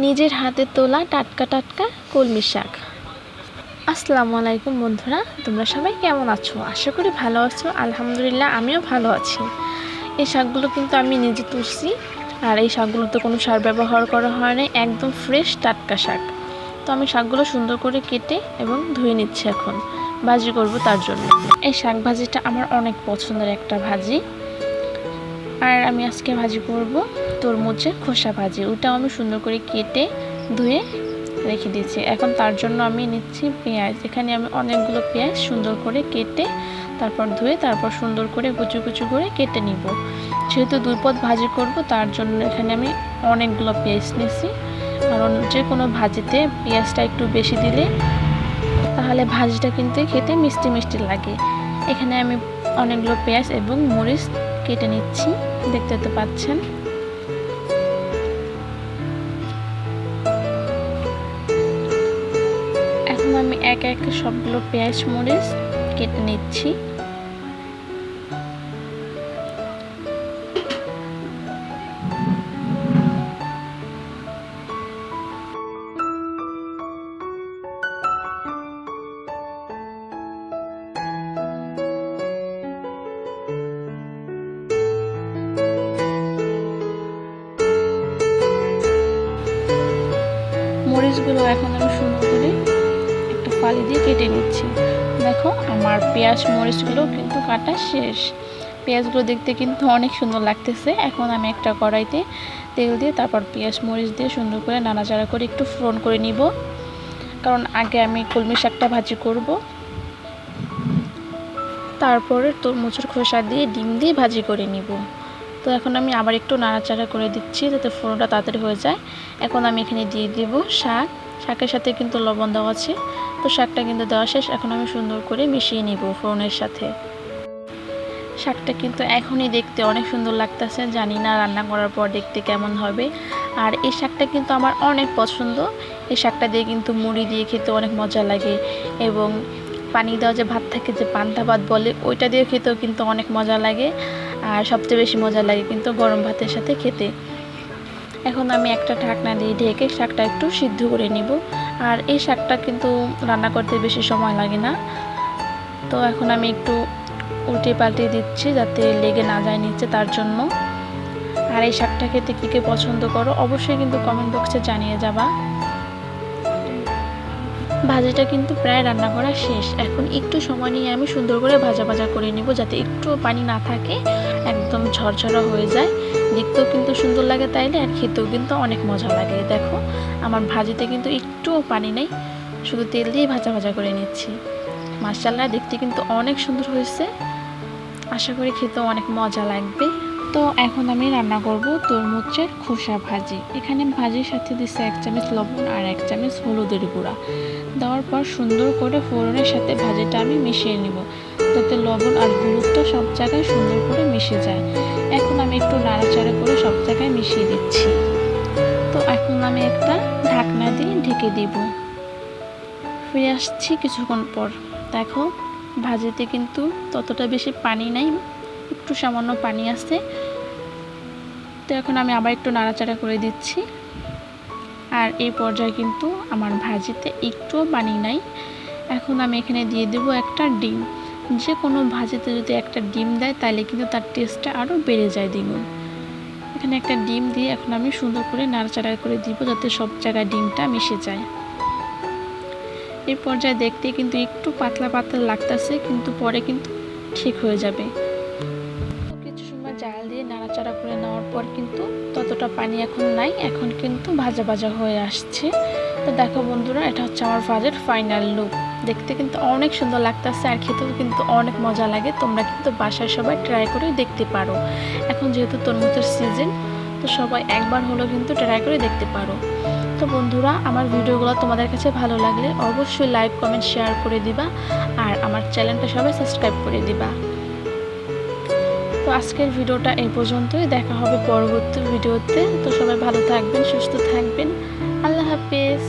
নিজের হাতে তোলা টাটকা টাটকা কলমি শাক। আসসালামু আলাইকুম বন্ধুরা, তোমরা সবাই কেমন আছো? আশা করি ভালো আছো, আলহামদুলিল্লাহ আমিও ভালো আছি। এই শাকগুলো কিন্তু আমি নিজে তুলছি, আর এই শাকগুলোতে কোনো সার ব্যবহার করা হয় না একদম ফ্রেশ টাটকা শাক। তো আমি শাকগুলো সুন্দর করে কেটে এবং ধুয়ে নিচ্ছি এখন, ভাজি করব তার জন্য। এই শাক ভাজিটা আমার অনেক পছন্দের একটা ভাজি। আর আমি আজকে ভাজি করব তরমুজের খোসা ভাজি। ওটাও আমি সুন্দর করে কেটে ধুয়ে রেখে দিয়েছি। এখন তার জন্য আমি নিচ্ছি পেঁয়াজ। এখানে আমি অনেকগুলো পেঁয়াজ সুন্দর করে কেটে তারপর ধুয়ে তারপর সুন্দর করে কুচু কুচু করে কেটে নিব। যেহেতু দুই পদ ভাজি করব, তার জন্য এখানে আমি অনেকগুলো পেঁয়াজ নিয়েছি। কারণ যে কোনো ভাজিতে পেঁয়াজটা একটু বেশি দিলে তাহলে ভাজিটা কিন্তু খেতে মিষ্টি মিষ্টি লাগে। এখানে আমি অনেকগুলো পেঁয়াজ এবং মরিচ কেটে নিচ্ছি। দেখতে তো পাচ্ছেন। আমি এক এক সবগুলো পেঁয়াজ মরিচ কেটে নিচ্ছি। মরিচগুলো এখন আমি সুন্দর করে একটা ফালি দিয়ে কেটে নিচ্ছি। দেখো, আমার পেঁয়াজ মরিচগুলো কিন্তু কাটা শেষ। পেঁয়াজগুলো দেখতে কিন্তু অনেক সুন্দর লাগতেছে। এখন আমি একটা কড়াইতে তেল দিয়ে তারপর পেঁয়াজ মরিচ দিয়ে সুন্দর করে নাড়াচাড়া করে একটু ফ্রন করে নিব। কারণ আগে আমি কলমি শাকটা ভাজি করব। তারপরে তরমুজের খোসা দিয়ে ডিম দিয়ে ভাজি করে নিব। তো এখন আমি আবার একটু নাড়াচাড়া করে দিচ্ছি যাতে ফোড়নটা তাড়াতাড়ি হয়ে যায়। এখন আমি এখানে দিয়ে দিব শাক। শাকের সাথে কিন্তু লবণ দেওয়া আছে। তো শাকটা কিন্তু দেওয়া শেষ। এখন আমি সুন্দর করে মিশিয়ে নিব ফোড়নের সাথে। শাকটা কিন্তু এখনই দেখতে অনেক সুন্দর লাগতেছে। জানি না রান্না করার পর দেখতে কেমন হবে। আর এই শাকটা কিন্তু আমার অনেক পছন্দ। এই শাকটা দিয়ে কিন্তু মুড়ি দিয়ে খেতে অনেক মজা লাগে এবং পানি দেওয়া যে ভাত থাকে যে পান্তা ভাত বলে, ওইটা দিয়ে খেতেও কিন্তু অনেক মজা লাগে। আর সবচেয়ে বেশি মজা লাগে কিন্তু গরম ভাতের সাথে খেতে। এখন আমি একটা ঢাকনা দিয়ে ঢেকে শাকটা একটু সিদ্ধ করে নিব। আর এই শাকটা কিন্তু রান্না করতে বেশি সময় লাগে না। তো এখন আমি একটু উল্টে পাল্টে দিচ্ছি যাতে লেগে না যায় নিচে তার জন্য। আর এই শাকটা খেতে কী কে পছন্দ করো অবশ্যই কিন্তু কমেন্ট বক্সে জানিয়ে যাবা। ভাজিটা কিন্তু প্রায় রান্না করা শেষ। এখন একটু সময় নিয়ে আমি সুন্দর করে ভাজা ভাজা করে নেব যাতে একটু পানি না থাকে। ঝরঝরা হয়ে যায়। দেখতেও কিন্তু সুন্দর লাগে তাইলে, আর খেতেও কিন্তু অনেক মজা লাগে। দেখো, আমার ভাজিতে কিন্তু একটুও পানি নেই। শুধু তেল দিয়ে ভাজা ভাজা করে নিচ্ছি। মার্শাল্লাহ দেখতে কিন্তু অনেক সুন্দর হয়েছে। আশা করি খেতেও অনেক মজা লাগবে। তো এখন আমি রান্না করব তরমুজের খোসা ভাজি। এখানে ভাজির সাথে দিচ্ছে এক চামচ লবণ আর এক চামচ হলুদের গুঁড়া। দেওয়ার পর সুন্দর করে ফোড়নের সাথে ভাজিটা আমি মিশিয়ে নিব। যাতে লবণ আর হলুদটা সব জায়গায় সুন্দর করে মিশে যায়। এখন আমি একটু নাড়াচাড়া করে সব জায়গায় মিশিয়ে দিচ্ছি। তো এখন আমি একটা ঢাকনা দিয়ে ঢেকে দিব। ফিরে আসছি কিছুক্ষণ পর। দেখো, ভাজিতে কিন্তু ততটা বেশি পানি নাই, একটু সামান্য পানি আছে। তো এখন আমি আবার একটু নাড়াচাড়া করে দিচ্ছি। আর এই পর্যায়ে কিন্তু আমার ভাজিতে একটুও পানি নাই। এখন আমি এখানে দিয়ে দেবো একটা ডিম। যে কোনো ভাজিতে যদি একটা ডিম দেয়, তাহলে কিন্তু তার টেস্টটা আরও বেড়ে যায় দ্বিগুণ। এখানে একটা ডিম দিয়ে এখন আমি সুন্দর করে নাড়াচাড়া করে দিব যাতে সব জায়গায় ডিমটা মিশে যায়। এই পর্যায়ে দেখতে কিন্তু একটু পাতলা পাতলা লাগতেছে, কিন্তু পরে কিন্তু ঠিক হয়ে যাবে। কিছু সময় জাল দিয়ে নাড়াচাড়া করে নেওয়ার পর কিন্তু ততটা পানি এখন নাই, এখন কিন্তু ভাজা ভাজা হয়ে আসছে। তো দেখো বন্ধুরা, এটা হচ্ছে আমার ভাজের ফাইনাল লুক দেখতে কিন্তু অনেক সুন্দর লাগতেছে আর খেতেও কিন্তু অনেক মজা লাগে। তোমরা কিন্তু বাসায় সবাই ট্রাই করে দেখতে পারো। এখন যেহেতু তরমুজের সিজন তো সবাই একবার হলেও কিন্তু ট্রাই করে দেখতে পারো। তো বন্ধুরা, আমার ভিডিওগুলো তোমাদের কাছে ভালো লাগলে অবশ্যই লাইক কমেন্ট শেয়ার করে দিবা আর আমার চ্যানেলটা সবাই সাবস্ক্রাইব করে দিবা। তো আজকের ভিডিওটা এই পর্যন্তই। দেখা হবে পরবর্তী ভিডিওতে। তো সবাই ভালো থাকবেন, সুস্থ থাকবেন। আল্লাহ হাফেজ।